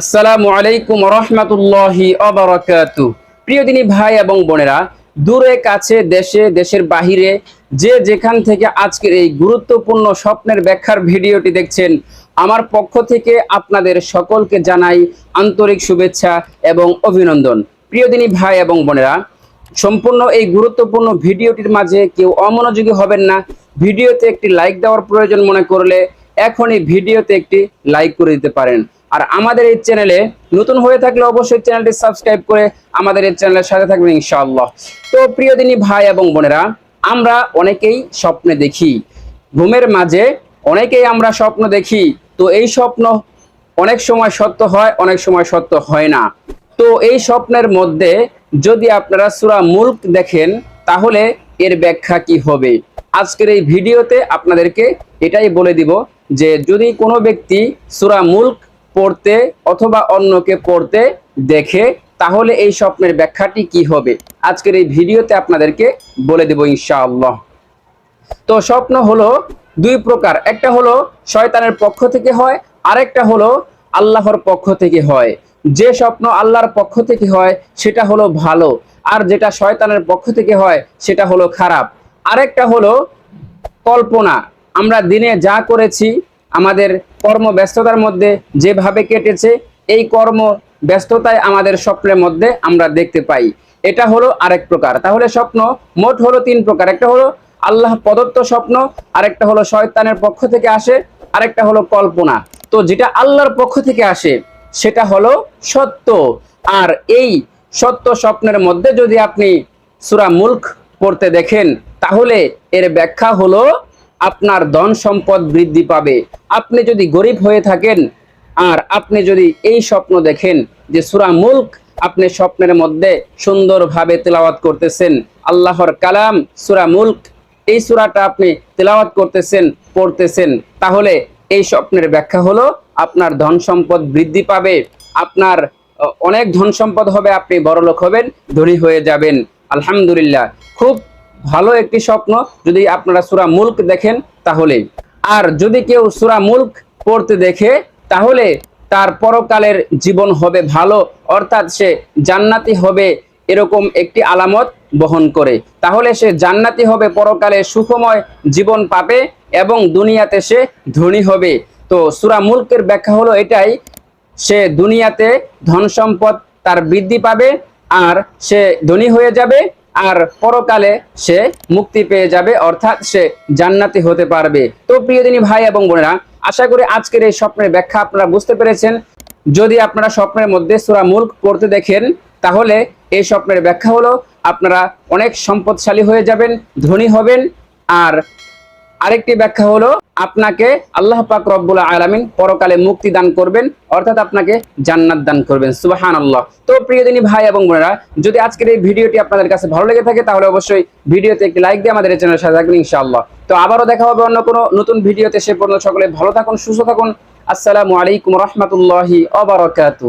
আসসালামু আলাইকুম রহমতুল্লাহি অবরাকাতু প্রিয় দিনী ভাই এবং বোনেরা, দূরে, কাছে, দেশে, দেশের বাহিরে, যে যেখান থেকে আজকের এই গুরুত্বপূর্ণ স্বপ্নের ব্যাখ্যার ভিডিওটি দেখছেন, আমার পক্ষ থেকে আপনাদের সকলকে জানাই আন্তরিক শুভেচ্ছা এবং অভিনন্দন। প্রিয় দিনী ভাই এবং বোনেরা, সম্পূর্ণ এই গুরুত্বপূর্ণ ভিডিওটির মাঝে কেউ অমনোযোগী হবেন না। ভিডিওতে একটি লাইক দেওয়ার প্রয়োজন মনে করলে এখনই ভিডিওতে একটি লাইক করে দিতে পারেন। আর আমাদের এই চ্যানেলে নতুন হয়ে থাকলে অবশ্যই চ্যানেলটি সাবস্ক্রাইব করে আমাদের এই চ্যানেলের সাথে থাকবেন ইনশাআল্লাহ। তো প্রিয় দিনী ভাই এবং বোনেরা, আমরা অনেকেই স্বপ্নে দেখি। ঘুমের মাঝে অনেকেই আমরা স্বপ্ন দেখি। তো এই স্বপ্ন অনেক সময় সত্য হয়, অনেক সময় সত্য হয় না। তো এই স্বপ্নের মধ্যে যদি আপনারা সুরা মুল্ক দেখেন, তাহলে এর ব্যাখ্যা কি হবে? আজকের এই ভিডিওতে আপনাদেরকে এটাই বলে দিব যে, যদি কোনো ব্যক্তি সুরা মুল্ক পড়তে অথবা অন্যকে পড়তে দেখে, তাহলে এই স্বপ্নের ব্যাখ্যাটি কি হবে? আজকের এই ভিডিওতে আপনাদেরকে বলে দেব ইনশাআল্লাহ। তো স্বপ্ন হলো দুই প্রকার। একটা হলো শয়তানের পক্ষ থেকে হয়, আরেকটা হলো আল্লাহর পক্ষ থেকে হয়। যে স্বপ্ন আল্লাহর পক্ষ থেকে হয়, সেটা হলো ভালো। আর যেটা শয়তানের পক্ষ থেকে হয়, সেটা হলো খারাপ। আরেকটা হলো কল্পনা। আমরা দিনে যা করেছি আমাদের কর্মব্যস্ততার মধ্যে যেভাবে কেটেছে, এই কর্ম ব্যস্ততায় আমাদের স্বপ্নের মধ্যে আমরা দেখতে পাই। এটা হলো আরেক প্রকার। তাহলে স্বপ্ন মোট হলো তিন প্রকার। একটা হলো আল্লাহ প্রদত্ত স্বপ্ন, আরেকটা হলো শয়তানের পক্ষ থেকে আসে, আরেকটা হলো কল্পনা। তো যেটা আল্লাহর পক্ষ থেকে আসে, সেটা হলো সত্য। আর এই সত্য স্বপ্নের মধ্যে যদি আপনি সুরা মুল্ক পড়তে দেখেন, তাহলে এর ব্যাখ্যা হলো আপনার ধন সম্পদ বৃদ্ধি পাবে। আপনি যদি গরিব হয়ে থাকেন, আর আপনি যদি এই স্বপ্ন দেখেন যে সুরা মুল্ক আপনি স্বপ্নের মধ্যে সুন্দরভাবে তেলাওয়াত করতেছেন, আল্লাহর কালাম সুরা মুল্ক, এই সুরাটা আপনি তেলাওয়াত করতেছেন, পড়তেছেন, তাহলে এই স্বপ্নের ব্যাখ্যা হলো আপনার ধন সম্পদ বৃদ্ধি পাবে, আপনার অনেক ধন সম্পদ হবে, আপনি বড়লোক হবেন, ধনী হয়ে যাবেন। আলহামদুলিল্লাহ। খুব ভালো একটি স্বপ্ন যদি আপনারা সুরা মুল্ক দেখেন তাহলে। আর যদি কেউ সুরা মুল্ক পড়তে দেখে, তাহলে তার পরকালের জীবন হবে ভালো, অর্থাৎ সে জান্নাতি হবে এরকম একটি আলামত বহন করে। তাহলে সে জান্নাতি হবে, পরকালে সুখময় জীবন পাবে এবং দুনিয়াতে সে ধনী হবে। তো সুরা মুল্কের ব্যাখ্যা হলো এটাই, সে দুনিয়াতে ধন সম্পদ তার বৃদ্ধি পাবে, আর সে ধনী হয়ে যাবে আর পরকালে সে মুক্তি পেয়ে যাবে, অর্থাৎ সে জান্নাতি হতে পারবে। তো প্রিয়দিনী ভাই এবং বোনেরা, আশা করি আজকের এই স্বপ্নের ব্যাখ্যা আপনারা বুঝতে পেরেছেন। যদি আপনারা স্বপ্নের মধ্যে সুরা মুল্ক পড়তে দেখেন, তাহলে এই স্বপ্নের ব্যাখ্যা হলো, আপনারা অনেক সম্পদশালী হয়ে যাবেন, ধনী হবেন, আর আরেকটি ব্যাখ্যা হলো, আপনাকে আল্লাহ পাক রব্বুল আলামিন পরকালে মুক্তি দান করবেন, অর্থাৎ আপনাকে জান্নাত দান করবেন। সুবাহান আল্লাহ তো প্রিয় দিনী ভাই এবং বোনেরা, যদি আজকের এই ভিডিওটি আপনাদের কাছে ভালো লেগে থাকে, তাহলে অবশ্যই ভিডিওতে একটি লাইক দিয়ে আমাদের এই চ্যানেলের সাথে থাকবেন, ইনশাআল্লাহ। তো আবারও দেখা হবে অন্য কোনো নতুন ভিডিওতে, সে পর্যন্ত সকলে ভালো থাকুন, সুস্থ থাকুন। আসসালামু আলাইকুম রহমতুল্লাহি অবরাকাতু